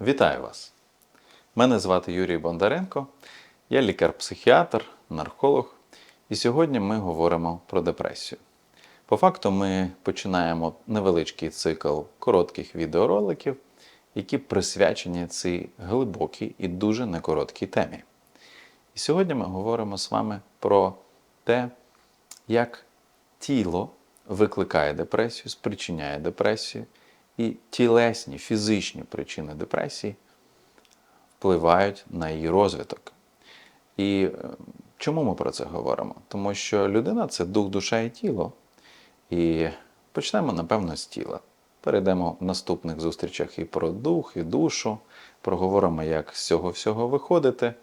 Вітаю вас! Мене звати Юрій Бондаренко, я лікар-психіатр, нарколог, і сьогодні ми говоримо про депресію. По факту, ми починаємо невеличкий цикл коротких відеороликів, які присвячені цій глибокій і дуже некороткій темі. І сьогодні ми говоримо з вами про те, як тіло викликає депресію, спричиняє депресію, і тілесні фізичні причини депресії впливають на її розвиток. І е, чому ми про це говоримо? Тому що людина це дух, душа і тіло. І почнемо, напевно, з тіла. Перейдемо в наступних зустрічах і про дух, і душу, проговоримо, як з цього всього виходити.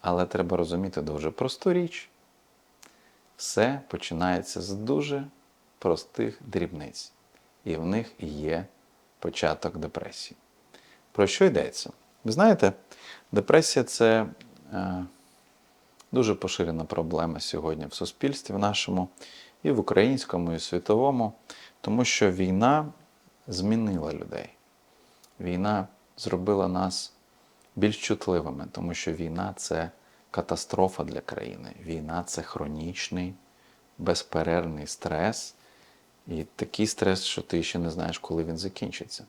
Але треба розуміти дуже просту річ. Все починається з дуже простих дрібниць. І в них є початок депресії. Про що йдеться? Ви знаєте, депресія це е, дуже поширена проблема сьогодні в суспільстві в нашому, і в українському, і в світовому, тому що війна змінила людей. Війна зробила нас більш чутливими, тому що війна це катастрофа для країни. Війна це хронічний, безперервний стрес. І такий стрес, що ти ще не знаєш, коли він закінчиться.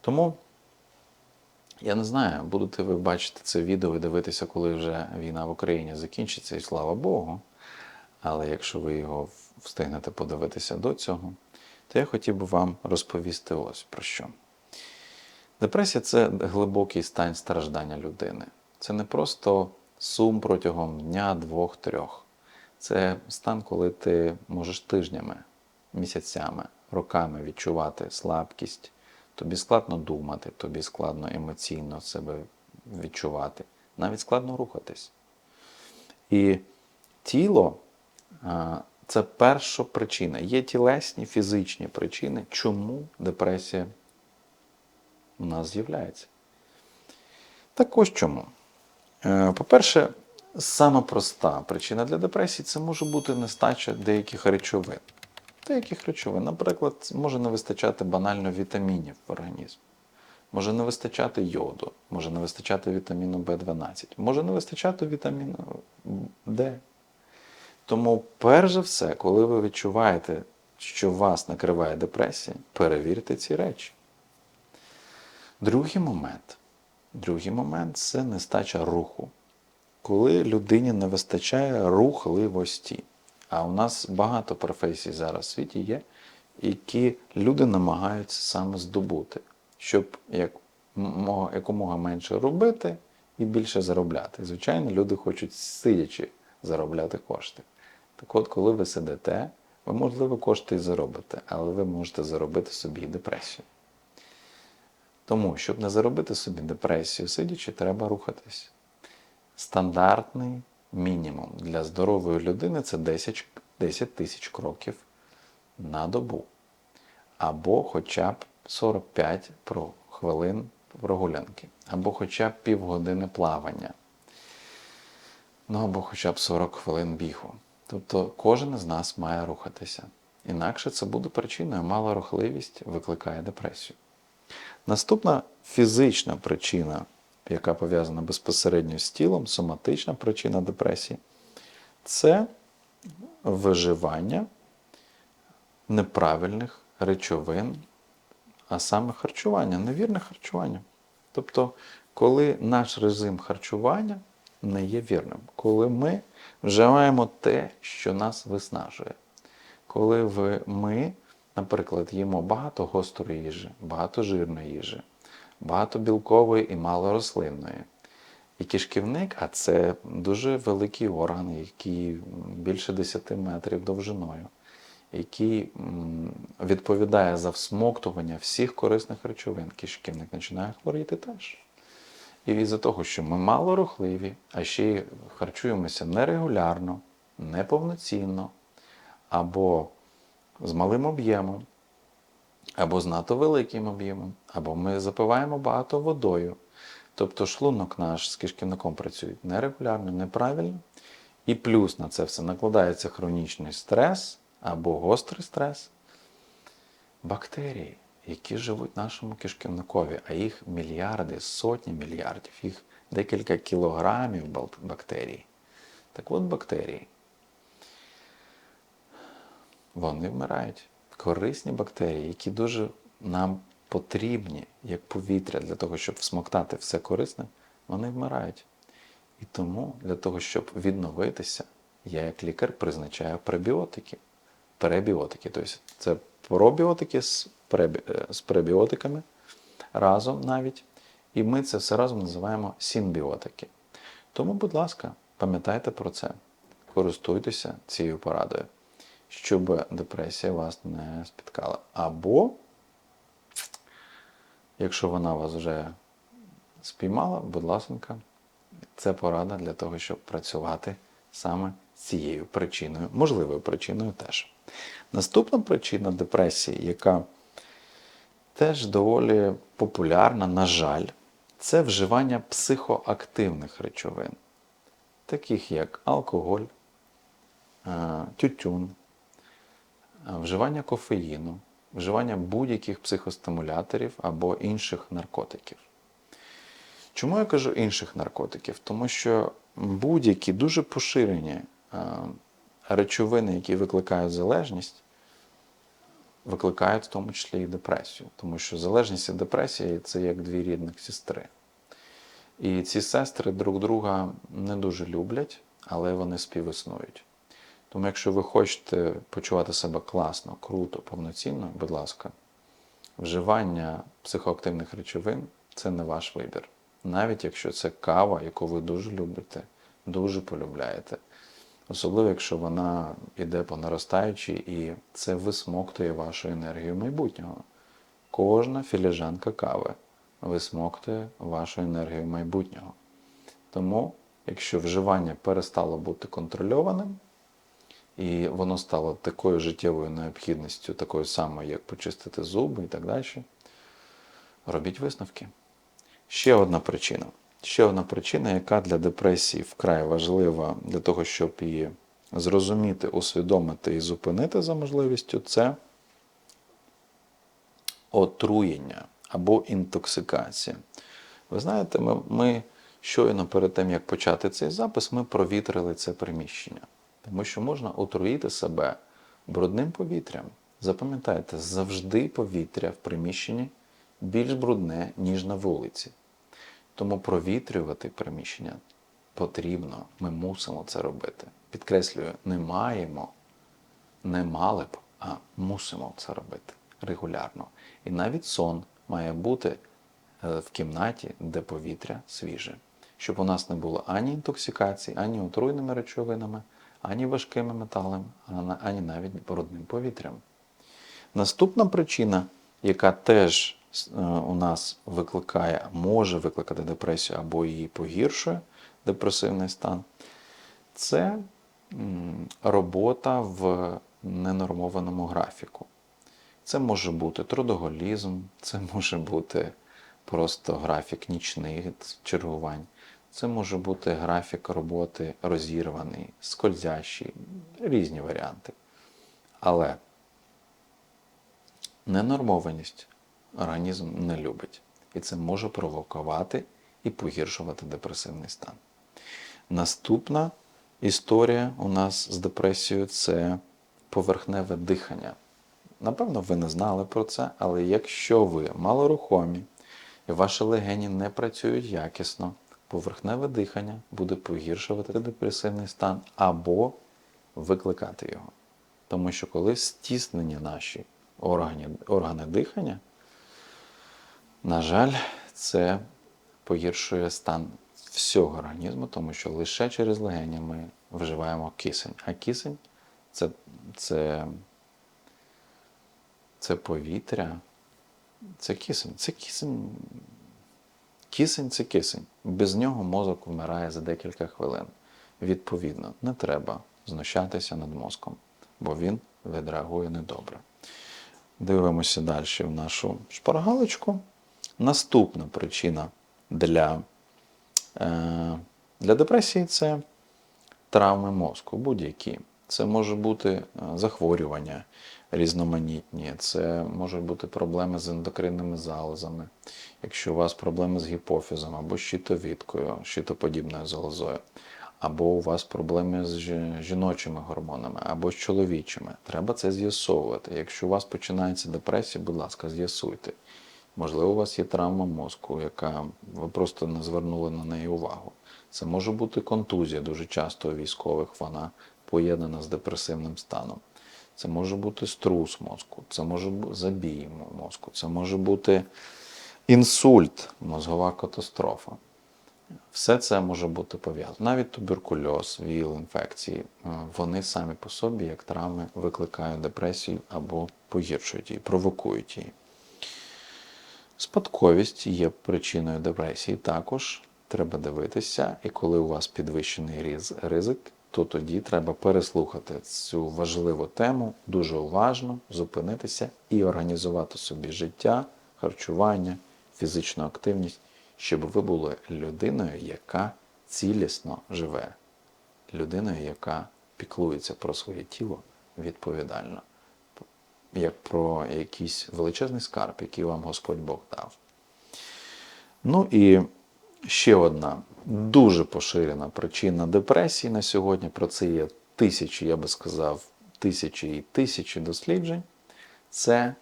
Тому я не знаю, будете ви бачити це відео і дивитися, коли вже війна в Україні закінчиться, і слава Богу. Але якщо ви його встигнете подивитися до цього, то я хотів би вам розповісти ось про що. Депресія це глибокий стан страждання людини. Це не просто сум протягом дня, двох, трьох. Це стан, коли ти можеш тижнями, місяцями, роками відчувати слабкість. Тобі складно думати, тобі складно емоційно себе відчувати, навіть складно рухатись. І тіло це перша причина. Є тілесні, фізичні причини, чому депресія у нас з'являється. Так ось чому. Е, По-перше, сама проста причина для депресії це може бути нестача деяких речовин. Деяких речовин, наприклад, може не вистачати банально вітамінів в організмі, може не вистачати йоду, може не вистачати вітаміну В12, може не вистачати вітаміну Д. Тому, перш за все, коли ви відчуваєте, що вас накриває депресія, перевірте ці речі. Другий момент. Другий момент це нестача руху. Коли людині не вистачає рухливості. А у нас багато професій зараз в світі є, які люди намагаються саме здобути, щоб як, якомога менше робити і більше заробляти. Звичайно, люди хочуть сидячи заробляти кошти. Так от, коли ви сидите, ви, можливо, кошти і заробите, але ви можете заробити собі депресію. Тому, щоб не заробити собі депресію, сидячи, треба рухатись. Стандартний мінімум для здорової людини це 10 10 тисяч кроків на добу. Або хоча б 45 хвилин прогулянки, або хоча б півгодини плавання. Ну або хоча б 40 хвилин бігу. Тобто кожен з нас має рухатися. Інакше це буде причиною мала рухливість викликає депресію. Наступна фізична причина, яка пов'язана безпосередньо з тілом, соматична причина депресії, це виживання неправильних речовин, а саме харчування, невірне харчування. Тобто, коли наш режим харчування не є вірним, коли ми вживаємо те, що нас виснажує, коли ми, наприклад, їмо багато гострої їжі, багато жирної їжі, багато білкової і мало рослинної. І кишківник, а це дуже великий орган, який більше 10 метрів довжиною, який відповідає за всмоктування всіх корисних речовин. Кишківник починає хворіти теж. І із-за того, що ми мало рухливі, а ще й харчуємося нерегулярно, неповноцінно, або з малим об'ємом, або з надто великим об'ємом, або ми запиваємо багато водою. Тобто шлунок наш з кишківником працює нерегулярно, неправильно. І плюс на це все накладається хронічний стрес або гострий стрес. Бактерії. які живуть в нашому кишківникові, а їх мільярди, сотні мільярдів, їх декілька кілограмів бактерій. Так от бактерії, вони вмирають. Корисні бактерії, які дуже нам потрібні, як повітря, для того, щоб всмоктати все корисне, вони вмирають. І тому для того, щоб відновитися, я як лікар призначаю пребіотики. Пребіотики, тобто це пробіотики з, пребі... е, з пребіотиками разом навіть. І ми це все разом називаємо синбіотики. Тому, будь ласка, пам'ятайте про це, користуйтеся цією порадою, щоб депресія вас не спіткала. Або, якщо вона вас вже спіймала, будь ласка, це порада для того, щоб працювати саме з цією причиною, можливою причиною теж. Наступна причина депресії, яка теж доволі популярна, на жаль, це вживання психоактивних речовин, таких як алкоголь, е, тютюн, вживання кофеїну, вживання будь-яких психостимуляторів або інших наркотиків. Чому я кажу інших наркотиків? Тому що будь-які дуже поширені е, речовини, які викликають залежність, викликають в тому числі і депресію. Тому що залежність і депресія це як дві рідних сестри. І ці сестри друг друга не дуже люблять, але вони співіснують. Тому, якщо ви хочете почувати себе класно, круто, повноцінно, будь ласка, вживання психоактивних речовин це не ваш вибір. Навіть якщо це кава, яку ви дуже любите, дуже полюбляєте. Особливо, якщо вона йде по наростаючій і це висмоктує вашу енергію майбутнього. Кожна філіжанка кави висмоктує вашу енергію майбутнього. Тому, якщо вживання перестало бути контрольованим, і воно стало такою життєвою необхідністю, такою самою, як почистити зуби і так далі, робіть висновки. Ще одна причина. Ще одна причина, яка для депресії вкрай важлива для того, щоб її зрозуміти, усвідомити і зупинити за можливістю, це отруєння або інтоксикація. Ви знаєте, ми, ми щойно перед тим, як почати цей запис, ми провітрили це приміщення. Тому що можна отруїти себе брудним повітрям. Запам'ятайте, завжди повітря в приміщенні більш брудне, ніж на вулиці. Тому провітрювати приміщення потрібно, ми мусимо це робити. Підкреслюю, не маємо, не мали б, а мусимо це робити регулярно. І навіть сон має бути е, в кімнаті, де повітря свіже, щоб у нас не було ані інтоксикації, ані отруйними речовинами, ані важкими металами, ані навіть брудним повітрям. Наступна причина, яка теж е, у нас викликає, може викликати депресію або її погіршує депресивний стан, це робота в ненормованому графіку. Це може бути трудоголізм, це може бути просто графік нічних чергувань, це може бути графік роботи розірваний, скользящий, різні варіанти. Але ненормованість організм не любить. І це може провокувати і погіршувати депресивний стан. Наступна історія у нас з депресією це поверхневе дихання. Напевно, ви не знали про це, але якщо ви малорухомі і ваші легені не працюють якісно, поверхневе дихання буде погіршувати депресивний стан або викликати його. Тому що коли стіснені наші органи, органи дихання, на жаль, це погіршує стан всього організму, тому що лише через легені ми вживаємо кисень. А кисень це, це, це повітря, це кисень. Це кисень. Кисень це кисень. Без нього мозок вмирає за декілька хвилин. Відповідно, не треба знущатися над мозком, бо він відреагує недобре. Дивимося далі в нашу шпаргалочку. Наступна причина для, е, для депресії це травми мозку, будь-які. Це може бути е, захворювання різноманітні, це можуть бути проблеми з ендокринними залозами. Якщо у вас проблеми з гіпофізом або щитовідкою, щитоподібною залозою, або у вас проблеми з жіночими гормонами, або з чоловічими, треба це з'ясовувати. Якщо у вас починається депресія, будь ласка, з'ясуйте. Можливо, у вас є травма мозку, яка ви просто не звернули на неї увагу. Це може бути контузія, дуже часто у військових вона поєднана з депресивним станом. Це може бути струс мозку, це може бути забій мозку, це може бути інсульт, мозгова катастрофа. Все це може бути пов'язано. Навіть туберкульоз, ВІЛ, інфекції, е, вони самі по собі, як травми, викликають депресію або погіршують її, провокують її. Спадковість є причиною депресії також. Треба дивитися, і коли у вас підвищений ризик, то тоді треба переслухати цю важливу тему дуже уважно, зупинитися і організувати собі життя, харчування, фізичну активність, щоб ви були людиною, яка цілісно живе, людиною, яка піклується про своє тіло відповідально, як про якийсь величезний скарб, який вам Господь Бог дав. Ну і ще одна дуже поширена причина депресії на сьогодні. Про це є тисячі, я би сказав, тисячі і тисячі досліджень. Це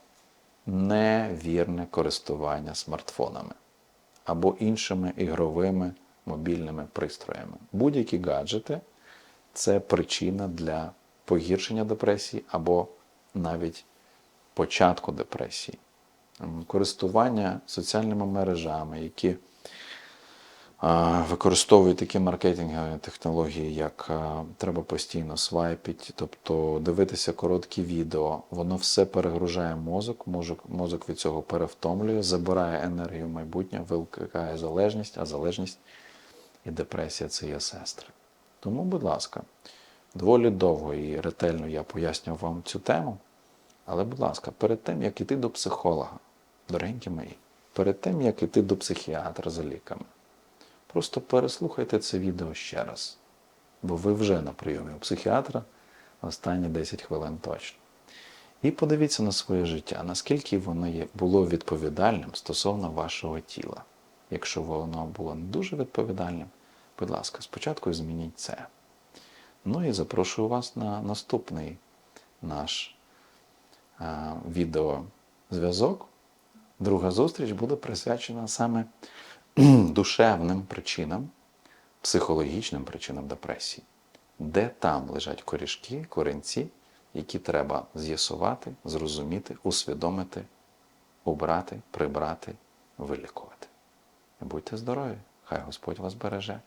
невірне користування смартфонами або іншими ігровими мобільними пристроями. Будь-які гаджети це причина для погіршення депресії або навіть початку депресії. Користування соціальними мережами, які а, використовують такі маркетингові технології, як треба постійно свайпити, тобто дивитися короткі відео, воно все перегружає мозок, мозок, мозок від цього перевтомлює, забирає енергію майбутнє, викликає залежність, а залежність і депресія це є сестри. Тому, будь ласка, доволі довго і ретельно я пояснював вам цю тему. Але, будь ласка, перед тим, як іти до психолога, дорогенькі мої, перед тим, як іти до психіатра за ліками, просто переслухайте це відео ще раз. Бо ви вже на прийомі у психіатра останні 10 хвилин точно. І подивіться на своє життя, наскільки воно було відповідальним стосовно вашого тіла. Якщо воно було не дуже відповідальним, будь ласка, спочатку змініть це. Ну і запрошую вас на наступний наш відеозв'язок. Друга зустріч буде присвячена саме душевним причинам, психологічним причинам депресії, де там лежать корішки, корінці, які треба з'ясувати, зрозуміти, усвідомити, убрати, прибрати, вилікувати. Будьте здорові! Хай Господь вас береже.